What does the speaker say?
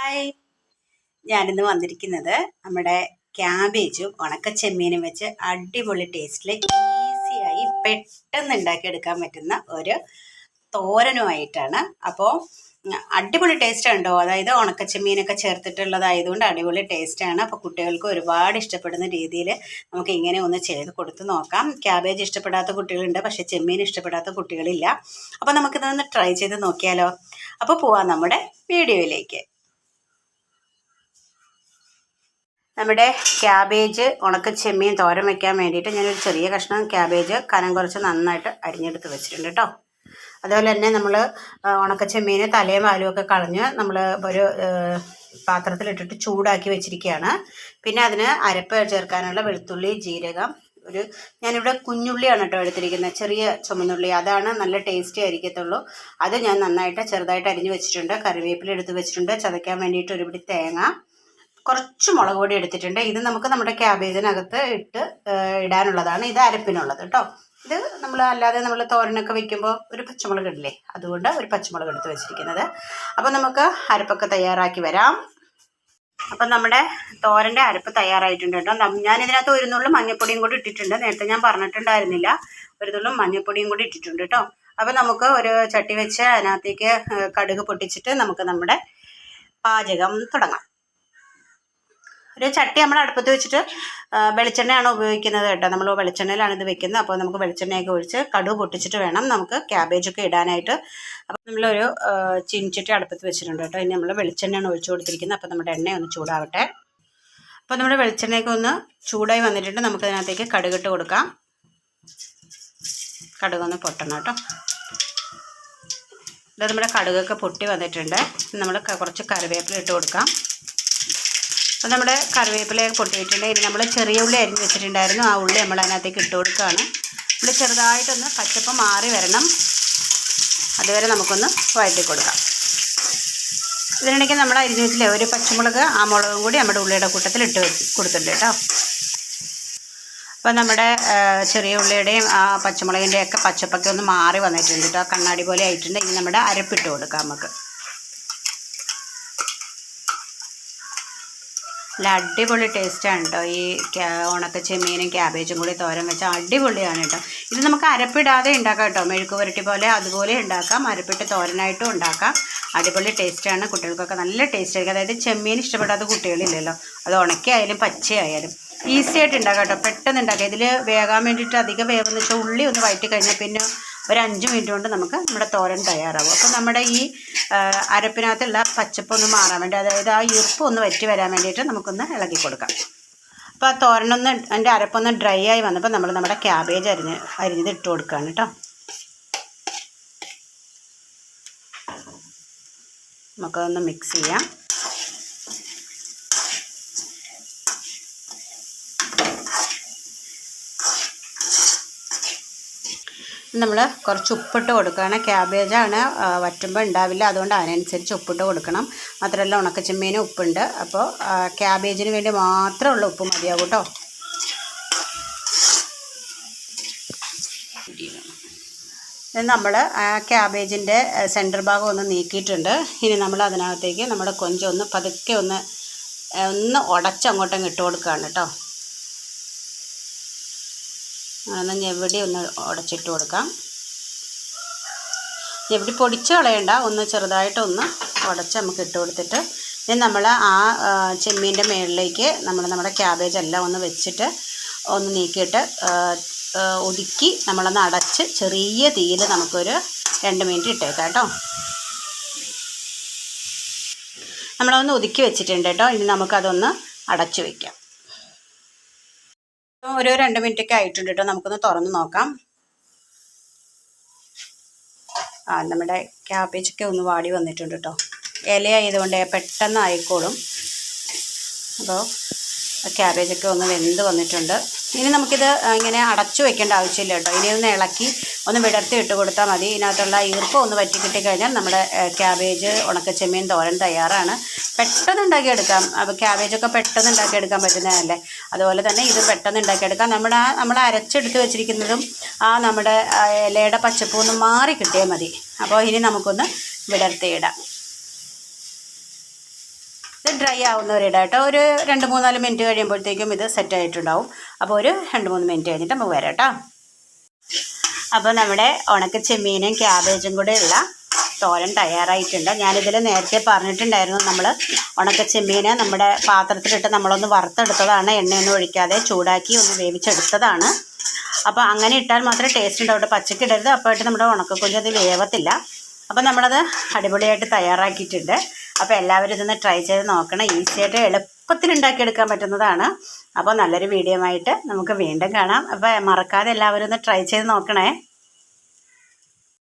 Hi ഞാനിന്ന് വന്നിരിക്കുന്നത് നമ്മുടെ ക്യാബേജും ഉണക്കച്ചെമ്മീനും വെച്ച് അടിപൊളി ടേസ്റ്റിൽ ഈസിയായി പെട്ടെന്ന് ഉണ്ടാക്കിയെടുക്കാൻ പറ്റുന്ന ഒരു തോരനുമായിട്ടാണ്. അപ്പോൾ അടിപൊളി ടേസ്റ്റ് ഉണ്ടോ അതായത് ഉണക്കച്ചെമ്മീനൊക്കെ ചേർത്തിട്ടുള്ളതായതുകൊണ്ട് അടിപൊളി ടേസ്റ്റാണ് അപ്പോൾ കുട്ടികൾക്ക് ഒരുപാട് ഇഷ്ടപ്പെടുന്ന രീതിയിൽ നമുക്ക് ഇങ്ങനെ ഒന്ന് ചെയ്ത് കൊടുത്ത് നോക്കാം. ക്യാബേജ് ഇഷ്ടപ്പെടാത്ത കുട്ടികളുണ്ട് പക്ഷേ ചെമ്മീൻ ഇഷ്ടപ്പെടാത്ത കുട്ടികളില്ല. അപ്പോൾ നമുക്കിതൊന്ന് ട്രൈ ചെയ്ത് നോക്കിയാലോ? അപ്പോൾ പോവാം നമ്മുടെ വീഡിയോയിലേക്ക് നമ്മുടെ ക്യാബേജ് ഉണക്ക ചെമ്മീൻ തോരൻ വെക്കാൻ വേണ്ടിയിട്ട് ഞാനൊരു ചെറിയ കഷ്ണം ക്യാബേജ് കനം കുറച്ച് നന്നായിട്ട് അരിഞ്ഞെടുത്ത് വെച്ചിട്ടുണ്ട് കേട്ടോ അതുപോലെ തന്നെ നമ്മൾ ഉണക്ക ചെമ്മീൻ തലയും വാലും ഒക്കെ കളഞ്ഞ് നമ്മൾ ഒരു പാത്രത്തിലിട്ടിട്ട് ചൂടാക്കി വെച്ചിരിക്കുകയാണ് പിന്നെ അതിന് അരപ്പ് ചേർക്കാനുള്ള വെളുത്തുള്ളി ജീരകം ഒരു ഞാനിവിടെ കുഞ്ഞുള്ളിയാണ് കേട്ടോ എടുത്തിരിക്കുന്നത് ചെറിയ ചുമന്നുള്ളി. അതാണ് നല്ല ടേസ്റ്റി ആയിരിക്കത്തുള്ളൂ. അത് ഞാൻ നന്നായിട്ട് ചെറുതായിട്ട് അരിഞ്ഞ് വെച്ചിട്ടുണ്ട്. കറിവേപ്പില എടുത്ത് വെച്ചിട്ടുണ്ട്. ചതയ്ക്കാൻ വേണ്ടിയിട്ട് ഒരുപിടി തേങ്ങ. കുറച്ച് മുളക് പൊടി എടുത്തിട്ടുണ്ട്. ഇത് നമുക്ക് നമ്മുടെ ക്യാബേജിനകത്ത് ഇട്ട് ഇടാനുള്ളതാണ്. ഇത് അരപ്പിനുള്ളത് കേട്ടോ ഇത് നമ്മൾ അല്ലാതെ നമ്മൾ തോരനൊക്കെ വെക്കുമ്പോൾ ഒരു പച്ചമുളക് ഇടില്ലേ? അതുകൊണ്ട് ഒരു പച്ചമുളക് എടുത്ത് വെച്ചിരിക്കുന്നത്. അപ്പോൾ നമുക്ക് അരപ്പൊക്കെ തയ്യാറാക്കി വരാം. അപ്പം നമ്മുടെ തോരന്റെ അരപ്പ് തയ്യാറായിട്ടുണ്ട് കേട്ടോ ഞാൻ ഇതിനകത്ത് ഒരു നുള്ളും മഞ്ഞൾപ്പൊടിയും കൂടി ഇട്ടിട്ടുണ്ട്. നേരത്തെ ഞാൻ പറഞ്ഞിട്ടുണ്ടായിരുന്നില്ല. ഒരു നുള്ളും മഞ്ഞൾപ്പൊടിയും കൂടി ഇട്ടിട്ടുണ്ട് കേട്ടോ അപ്പം നമുക്ക് ഒരു ചട്ടി വെച്ച് അതിനകത്തേക്ക് കടുക് പൊട്ടിച്ചിട്ട് നമുക്ക് നമ്മുടെ പാചകം തുടങ്ങാം. ഒരു ചട്ടി നമ്മൾ അടുപ്പത്ത് വെച്ചിട്ട് വെളിച്ചെണ്ണയാണ് ഉപയോഗിക്കുന്നത് കേട്ടോ. നമ്മൾ വെളിച്ചെണ്ണയിലാണ് ഇത് വെക്കുന്നത്. അപ്പോൾ നമുക്ക് വെളിച്ചെണ്ണയൊക്കെ ഒഴിച്ച് കടുവ് പൊട്ടിച്ചിട്ട് വേണം നമുക്ക് ക്യാബേജൊക്കെ ഇടാനായിട്ട്. അപ്പോൾ നമ്മളൊരു ചിൻചട്ടി അടുപ്പത്ത് വെച്ചിട്ടുണ്ട് കേട്ടോ. ഇനി നമ്മൾ വെളിച്ചെണ്ണയാണ് ഒഴിച്ചു കൊടുത്തിരിക്കുന്നത്. അപ്പോൾ നമ്മുടെ എണ്ണ ഒന്ന് ചൂടാവട്ടെ. അപ്പോൾ നമ്മുടെ വെളിച്ചെണ്ണയൊക്കെ ഒന്ന് ചൂടായി വന്നിട്ടുണ്ട്. നമുക്ക് നമുക്കതിനകത്തേക്ക് കടുകിട്ട് കൊടുക്കാം. കടുകൊന്ന് പൊട്ടണം കേട്ടോ. ഇത് നമ്മുടെ കടുകൊക്കെ പൊട്ടി വന്നിട്ടുണ്ട്. നമ്മൾ കുറച്ച് കറിവേപ്പില ഇട്ട് കൊടുക്കാം. അപ്പോൾ നമ്മുടെ കറിവേപ്പിലയൊക്കെ പൊട്ടിയിട്ടുണ്ട്. ഇനി നമ്മൾ ചെറിയ ഉള്ളി അരിഞ്ഞ് വെച്ചിട്ടുണ്ടായിരുന്നു. ആ ഉള്ളി നമ്മൾ അതിനകത്തേക്ക് ഇട്ട് കൊടുക്കുകയാണ്. ഉള്ളി ചെറുതായിട്ടൊന്ന് പച്ചപ്പ് മാറി വരണം. അതുവരെ നമുക്കൊന്ന് വഴറ്റി കൊടുക്കാം. ഇതിനിടയ്ക്ക് നമ്മൾ അരിഞ്ഞ് വെച്ചില്ലേ ഒരു പച്ചമുളക് ആ മുളകും കൂടി നമ്മുടെ ഉള്ളിയുടെ കൂട്ടത്തിൽ ഇട്ട് കൊടുത്തിട്ടുണ്ട് കേട്ടോ. അപ്പോൾ നമ്മുടെ ചെറിയ ഉള്ളിയുടെയും ആ പച്ചമുളകിന്റെയൊക്കെ പച്ചപ്പൊക്കെ ഒന്ന് മാറി വന്നിട്ടുണ്ട് കേട്ടോ. കണ്ണാടി പോലെ ആയിട്ടുണ്ട്. ഇനി നമ്മുടെ അരപ്പിട്ട് കൊടുക്കാം നമുക്ക്. നല്ല അടിപൊളി ടേസ്റ്റാണ് കേട്ടോ ഈ ഉണക്ക ചെമ്മീനും ക്യാബേജും കൂടി തോരൻ വെച്ച അടിപൊളിയാണ് കേട്ടോ ഇത് നമുക്ക് അരപ്പിടാതെ ഉണ്ടാക്കാം കേട്ടോ മെഴുക്ക് പുരട്ടി പോലെ അതുപോലെ ഉണ്ടാക്കാം അരപ്പിട്ട് തോരനായിട്ടും ഉണ്ടാക്കാം അടിപൊളി ടേസ്റ്റാണ് കുട്ടികൾക്കൊക്കെ നല്ല ടേസ്റ്റ് ആയിരിക്കും. അതായത് ചെമ്മീൻ ഇഷ്ടപ്പെടാത്ത കുട്ടികളില്ലല്ലോ. അത് ഉണക്കിയായാലും പച്ചയായാലും. ഈസി ആയിട്ട് ഉണ്ടാക്കാം കേട്ടോ പെട്ടെന്ന് ഉണ്ടാക്കാം ഇതിൽ വേകാൻ വേണ്ടിയിട്ട് അധികം വേവെന്ന് വെച്ചാൽ ഉള്ളി ഒന്ന് വഴറ്റി കഴിഞ്ഞാൽ പിന്നെ ഒരു അഞ്ച് മിനിറ്റ് കൊണ്ട് നമുക്ക് നമ്മുടെ തോരൻ തയ്യാറാവും. അപ്പോൾ നമ്മുടെ ഈ അരപ്പിനകത്തുള്ള പച്ചപ്പൊന്ന് മാറാൻ വേണ്ടി അതായത് ആ ഈർപ്പ് ഒന്ന് വറ്റി വരാൻ വേണ്ടിയിട്ട് നമുക്കൊന്ന് ഇളക്കി കൊടുക്കാം. അപ്പോൾ ആ തോരനൊന്ന് അതിന്റെ അരപ്പൊന്ന് ഡ്രൈ ആയി വന്നപ്പോൾ നമ്മൾ നമ്മുടെ ക്യാബേജ് അരിഞ്ഞ് അരിഞ്ഞത് ഇട്ട് കൊടുക്കുകയാണ് കേട്ടോ. നമുക്കതൊന്ന് മിക്സ് ചെയ്യാം. നമ്മൾ കുറച്ച് ഉപ്പിട്ട് കൊടുക്കുകയാണ്. ക്യാബേജാണ് വറ്റുമ്പോൾ ഉണ്ടാവില്ല. അതുകൊണ്ട് അതിനനുസരിച്ച് ഉപ്പിട്ട് കൊടുക്കണം. മാത്രമല്ല ഉണക്കച്ചെമ്മീനും ഉപ്പുണ്ട്. അപ്പോൾ ക്യാബേജിന് വേണ്ടി മാത്രമുള്ള ഉപ്പ് മതിയാവും കേട്ടോ. നമ്മൾ ക്യാബേജിന്റെ സെന്റർ ഭാഗം ഒന്ന് നീക്കിയിട്ടുണ്ട്. ഇനി നമ്മൾ അതിനകത്തേക്ക് നമ്മുടെ കൊഞ്ചൊന്ന് പതുക്കെ ഒന്ന് ഒന്ന് ഉടച്ചങ്ങോട്ടങ്ങ് ഇട്ട് കൊടുക്കുകയാണ് കേട്ടോ. ഒന്ന് ഞെവിടി ഒന്ന് ഉടച്ചിട്ട് കൊടുക്കാം. ഞെവിടി പൊടിച്ച് കളയണ്ട ഒന്ന് ചെറുതായിട്ടൊന്ന് ഉടച്ച് നമുക്ക് ഇട്ട് കൊടുത്തിട്ട് ഇനി നമ്മൾ ആ ചെമ്മീന്റെ മുകളിലേക്ക് നമ്മൾ നമ്മുടെ ക്യാബേജ് എല്ലാം ഒന്ന് വെച്ചിട്ട് ഒന്ന് നീക്കിയിട്ട് ഒതുക്കി നമ്മളൊന്ന് അടച്ച് ചെറിയ തീയിൽ നമുക്കൊരു രണ്ട് മിനിറ്റ് ഇട്ടേക്കാം കേട്ടോ. നമ്മളൊന്ന് ഒതുക്കി വെച്ചിട്ടുണ്ട് കേട്ടോ. ഇനി നമുക്കതൊന്ന് അടച്ചു വയ്ക്കാം ഒരു രണ്ട് മിനിറ്റ് ഒക്കെ ആയിട്ടുണ്ട് കേട്ടോ നമുക്കൊന്ന് തുറന്ന് നോക്കാം. ആ നമ്മുടെ ക്യാബേജൊക്കെ ഒന്ന് വാടി വന്നിട്ടുണ്ട് കേട്ടോ ഇലയായതുകൊണ്ട് പെട്ടെന്ന് ആയിക്കോളും അപ്പോൾ ക്യാബേജൊക്കെ ഒന്ന് വെന്ത് വന്നിട്ടുണ്ട്. ഇനി നമുക്കിത് ഇങ്ങനെ അടച്ചു വെക്കേണ്ട ആവശ്യമില്ല കേട്ടോ. ഇനി ഒന്ന് ഇളക്കി ഒന്ന് വിടർത്തി ഇട്ട് കൊടുത്താൽ മതി. ഇതിനകത്തുള്ള ഈർപ്പം ഒന്ന് വറ്റി കിട്ടിക്കഴിഞ്ഞാൽ നമ്മുടെ ക്യാബേജ് ഉണക്കച്ചെമ്മീൻ തോരൻ തയ്യാറാണ്. പെട്ടെന്ന് ഉണ്ടാക്കിയെടുക്കാം. അപ്പോൾ ക്യാബേജൊക്കെ പെട്ടെന്ന് ഉണ്ടാക്കിയെടുക്കാൻ പറ്റുന്നതല്ലേ? അതുപോലെ തന്നെ ഇത് പെട്ടെന്ന് ഉണ്ടാക്കിയെടുക്കാം. നമ്മുടെ നമ്മൾ അരച്ചെടുത്ത് വെച്ചിരിക്കുന്നതും ആ നമ്മുടെ ഇലയുടെ പച്ചപ്പൂന്ന് മാറി കിട്ടിയാൽ മതി. അപ്പോൾ ഇനി നമുക്കൊന്ന് വിടർത്തിയിടാം ഇത് ഡ്രൈ ആവുന്നവരിടാം കേട്ടോ. ഒരു രണ്ട് മൂന്നാൽ മിനിറ്റ് കഴിയുമ്പോഴത്തേക്കും ഇത് സെറ്റ് ആയിട്ടുണ്ടാവും അപ്പോൾ ഒരു രണ്ട് മൂന്ന് മിനിറ്റ് കഴിഞ്ഞിട്ട് നമുക്ക് വരാം കേട്ടോ. അപ്പോൾ നമ്മുടെ ഉണക്ക ചെമ്മീനും ക്യാബേജും കൂടെ ഉള്ള തോരൻ തയ്യാറായിട്ടുണ്ട്. ഞാനിതിൽ നേരത്തെ പറഞ്ഞിട്ടുണ്ടായിരുന്നു നമ്മൾ ഉണക്ക ചെമ്മീന് നമ്മുടെ പാത്രത്തിലിട്ട് നമ്മളൊന്ന് വറുത്തെടുത്തതാണ്. എണ്ണയൊന്നും ഒഴിക്കാതെ ചൂടാക്കി ഒന്ന് വേവിച്ചെടുത്തതാണ്. അപ്പോൾ അങ്ങനെ ഇട്ടാൽ മാത്രമേ ടേസ്റ്റ് ഉണ്ടാവും പച്ചക്ക് ഇടരുത്. അപ്പോഴായിട്ട് നമ്മുടെ ഉണക്കക്കുഞ്ഞ് അത് വേവത്തില്ല. അപ്പോൾ നമ്മളത് അടിപൊളിയായിട്ട് തയ്യാറാക്കിയിട്ടുണ്ട്. അപ്പോൾ എല്ലാവരും ഇതൊന്ന് ട്രൈ ചെയ്ത് നോക്കണം. ഈസിയായിട്ട് എളുപ്പത്തിൽ ഉണ്ടാക്കിയെടുക്കാൻ പറ്റുന്നതാണ്. അപ്പോൾ നല്ലൊരു വീഡിയോ ആയിട്ട് നമുക്ക് വീണ്ടും കാണാം. അപ്പോൾ മറക്കാതെ എല്ലാവരും ഒന്ന് ട്രൈ ചെയ്ത് നോക്കണേ.